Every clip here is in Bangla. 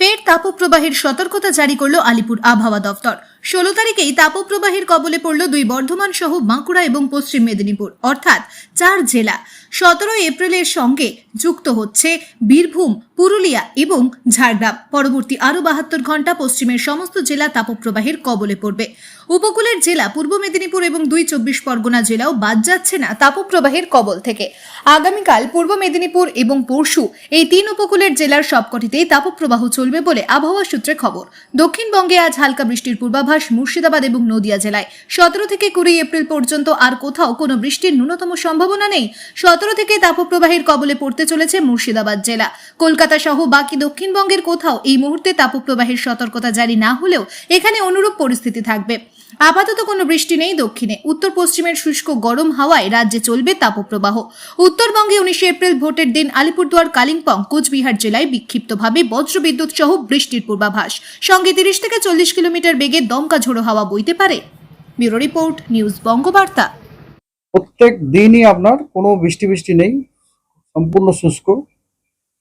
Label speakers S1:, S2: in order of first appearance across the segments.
S1: ফের তাপপ্রবাহের সতর্কতা জারি করল আলিপুর আবহাওয়া দফতর ষোলো তারিখেই তাপপ্রবাহের কবলে পড়ল দুই বর্ধমান সহ বাঁকুড়া এবং পশ্চিম মেদিনীপুর, অর্থাৎ চার জেলা। সতেরো এপ্রিলের সঙ্গে যুক্ত হচ্ছে বীরভূম, পুরুলিয়া এবং ঝাড়গ্রাম। পরবর্তী আরও বাহাত্তর ঘণ্টা পশ্চিমের সমস্ত জেলা তাপপ্রবাহের কবলে পড়বে। উপকূলের জেলা পূর্ব মেদিনীপুর এবং দুই চব্বিশ পরগনা জেলাও বাদ যাচ্ছে না তাপপ্রবাহের কবল থেকে। আগামীকাল পূর্ব মেদিনীপুর এবং পরশু এই তিন উপকূলের জেলার সবকটিতেই তাপপ্রবাহ চলবে বলে আবহাওয়া সূত্রে খবর। দক্ষিণবঙ্গে আজ হালকা বৃষ্টির পূর্বাভাস। মুর্শিদাবাদ এবং নদিয়া জেলায়। সতেরো থেকে কুড়ি এপ্রিল পর্যন্ত আর কোথাও কোনো বৃষ্টির ন্যূনতম সম্ভাবনা নেই। সতেরো থেকে তাপপ্রবাহের কবলে পড়তে চলেছে মুর্শিদাবাদ জেলা। কলকাতা সহ বাকি দক্ষিণবঙ্গের কোথাও এই মুহূর্তে তাপপ্রবাহের সতর্কতা জারি না হলেও এখানে অনুরূপ পরিস্থিতি থাকবে। আপাতত কোনো বৃষ্টি নেই দক্ষিণে। উত্তর পশ্চিমের শুষ্ক গরম হাওয়ায় রাজ্যে চলবে তাপপ্রবাহ। উত্তরবঙ্গে উনিশে এপ্রিল ভোটের দিন আলিপুরদুয়ার, কালিম্পং, কোচবিহার জেলায় বিক্ষিপ্তভাবে বজ্রবিদ্যুৎ সহ বৃষ্টির পূর্বাভাস। সঙ্গে তিরিশ থেকে চল্লিশ কিলোমিটার বেগে দমকা ঝোড়ো হাওয়া বইতে পারে। Bureau report, news Bangabarta.
S2: প্রত্যেক দিনই আপনার কোনো বৃষ্টি বৃষ্টি নেই, সম্পূর্ণ শুষ্ক।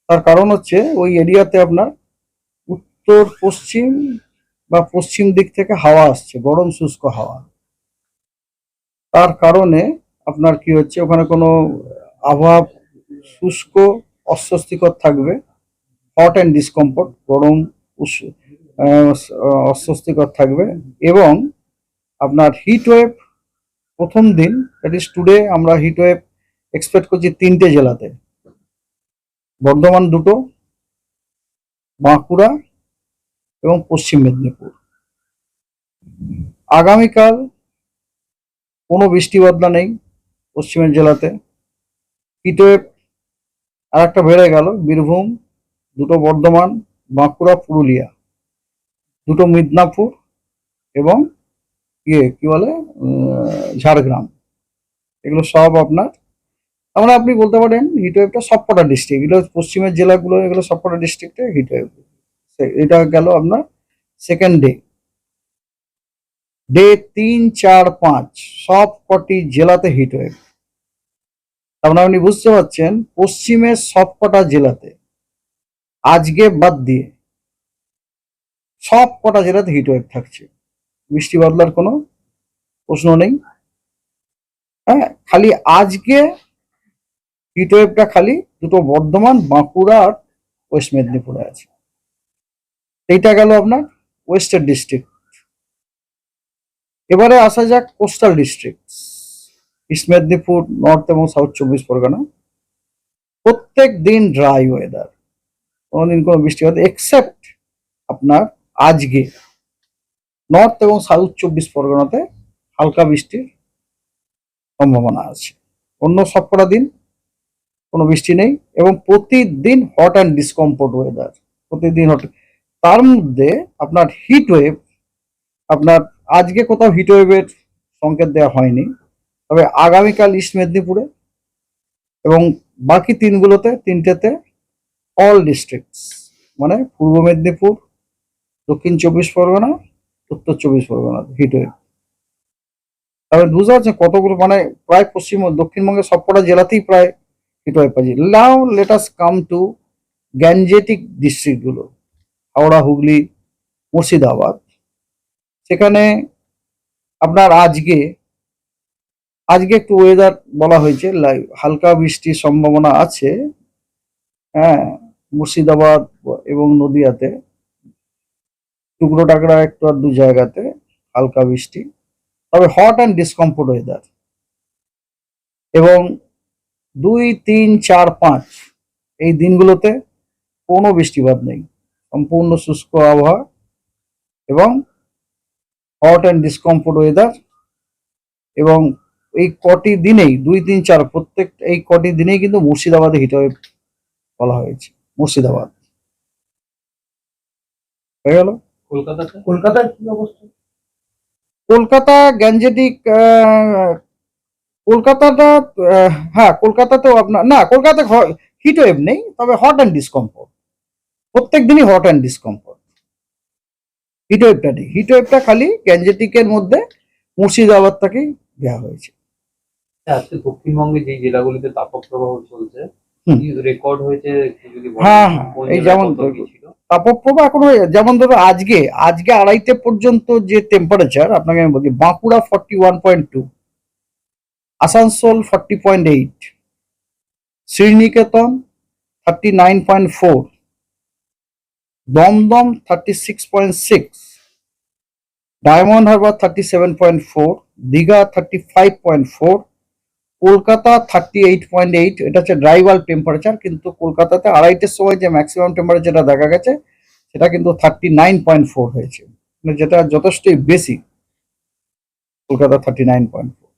S2: তার কারণ হচ্ছে ওই এরিয়াতে আপনার উত্তর, পশ্চিম বা পশ্চিম দিক থেকে হাওয়া আসছে, গরম শুষ্ক হাওয়া। তার কারণে আপনার কি হচ্ছে, ওখানে কোনো আবহাওয়া শুষ্ক, অস্বস্তিকর থাকবে। হট অ্যান্ড ডিসকমফোর্ট গরম অস্বস্তিকর থাকবে। এবং আপনার হিট ওয়েভ প্রথম দিন দ্যাট ইজ টুডে আমরা হিট ওয়েভ এক্সপেক্ট করছি তিনটে জেলাতে। বর্ধমান দুটো, বাঁকুড়া এবং পশ্চিম মেদিনীপুর। আগামীকাল কোনো বৃষ্টি বদলা নেই পশ্চিমের জেলাতে। হিট আর একটা বেড়ে গেল, বীরভূম, দুটো বর্ধমান, বাঁকুড়া, পুরুলিয়া। দুটো মিদনাপুর এবং ইয়ে কি বলে ঝাড়গ্রাম। এগুলো সব আপনার আমরা আপনি বলতে পারেন হিটওয়েভটা সবকটা ডিস্ট্রিক্ট এগুলো পশ্চিমের জেলাগুলো, এগুলো সবকটা ডিস্ট্রিক্টে হিটওয়েভ। এটা গেল আপনার সেকেন্ড ডে ডে তিন, চার, পাঁচ, সব কটি জেলাতে হিটওয়েভ তারপরে আপনি বুঝতে পারছেন, পশ্চিমের সবকটা জেলাতে, আজকে বাদ দিয়ে, সব কটা জেলাতে হিট ওয়েভ থাকছে। বৃষ্টি বদলার কোনো প্রশ্ন নেই। হ্যাঁ খালি আজকে হিট ওয়েভটা খালি দুটো বর্ধমান, বাঁকুড়া আর ওয়েস্ট মেদিনীপুরে আছে। এইটা গেল আপনার ওয়েস্টার্ন ডিস্ট্রিক্ট এবারে আসা যাক coastal district east Medinipur north এবং সাউথ চব্বিশ পরগনা। প্রত্যেক দিন ড্রাই ওয়েদার কোনোদিন কোনো বৃষ্টি হতে এক্সেপ্ট আপনার আজকে। নর্থ এবং সাউথ চব্বিশ পরগনাতে হালকা বৃষ্টির সম্ভাবনা আছে। অন্য সবকটা দিন কোনো বৃষ্টি নেই এবং প্রতিদিন হট অ্যান্ড ডিসকমফোর্ট ওয়েদার প্রতিদিন হট তার মধ্যে আপনার হিট ওয়েভ আপনার আজকে কোথাও হিট ওয়েভের সংকেত দেওয়া হয়নি, তবে আগামীকাল ইস্ট মেদিনীপুরে এবং বাকি তিনগুলোতে, তিনটেতে অল ডিস্ট্রিক্টস মানে পূর্ব মেদিনীপুর দক্ষিণ চব্বিশ পরগনা, উত্তর চব্বিশ পরগনা হিট ওয়েভ তবে বুঝতে পারছেন কতগুলো মানে প্রায় পশ্চিম, দক্ষিণবঙ্গের সবকটা জেলাতেই প্রায় হিট ওয়েভ পাচ্ছি। Now let us come to Gangetic ডিস্ট্রিক্টগুলো Howrah, Hooghly, Murshidabad. সেখানে আপনার আজকে আজকে একটু ওয়েদার বলা হয়েছে হালকা বৃষ্টির সম্ভাবনা আছে হ্যাঁ মুর্শিদাবাদ এবং নদিয়াতে। টুকরো টাকরা একটু আর দু জায়গাতে হালকা বৃষ্টি। তবে হট অ্যান্ড ডিসকমফোর্ট ওয়েদার এবং দুই, তিন, চার, পাঁচ এই দিনগুলোতে কোনো বৃষ্টিপাত নেই। সম্পূর্ণ শুষ্ক আবহাওয়া এবং হট অ্যান্ড ডিসকমফোর্ট ওয়েদার এবং এই কটি দিনেই দুই তিন চার প্রত্যেক এই কটি দিনেই কিন্তু মুর্শিদাবাদে হিট ওয়েভ বলা হয়েছে মুর্শিদাবাদ। হয়ে গেল?
S3: কলকাতাতে?
S4: কলকাতার কি অবস্থা?
S2: কলকাতা গ্যাঞ্জেটিক কলকাতাটা হ্যাঁ কলকাতাতেও আপনার না কলকাতা হিট ওয়েভ নেই তবে হট অ্যান্ড ডিসকমফোর্ট প্রত্যেক দিনই হট অ্যান্ড ডিসকমফোর্ট হিট ওয়েভটা নেই। হিট ওয়েভটা খালি গ্যাঞ্জেটিকের মধ্যে মুর্শিদাবাদটাকেই দেওয়া হয়েছে।
S3: আজকে দক্ষিণবঙ্গে যে জেলাগুলিতে তাপপ্রবাহ চলছে রেকর্ড হয়েছে বলেন,
S2: হ্যাঁ, হ্যাঁ, এই যেমন
S3: কত
S2: তাপপ্রবাহ এখনও যেমন ধরো আজকে আজকে আড়াইটে পর্যন্ত যে টেম্পারেচার আপনাকে আমি বলি Bankura forty one point two Asansol forty point eight Sriniketan thirty nine point four Dumdum thirty six point six Diamond Harbour thirty seven point four Digha thirty five point four Kolkata thirty eight point eight এটা হচ্ছে ড্রাইভাল টেম্পারেচার কিন্তু কলকাতাতে আড়াইটের সময় যে ম্যাক্সিমাম টেম্পারেচারটা দেখা গেছে, সেটা কিন্তু থার্টি নাইন পয়েন্ট ফোর হয়েছে। মানে যেটা যথেষ্টই বেশি, Kolkata thirty nine point four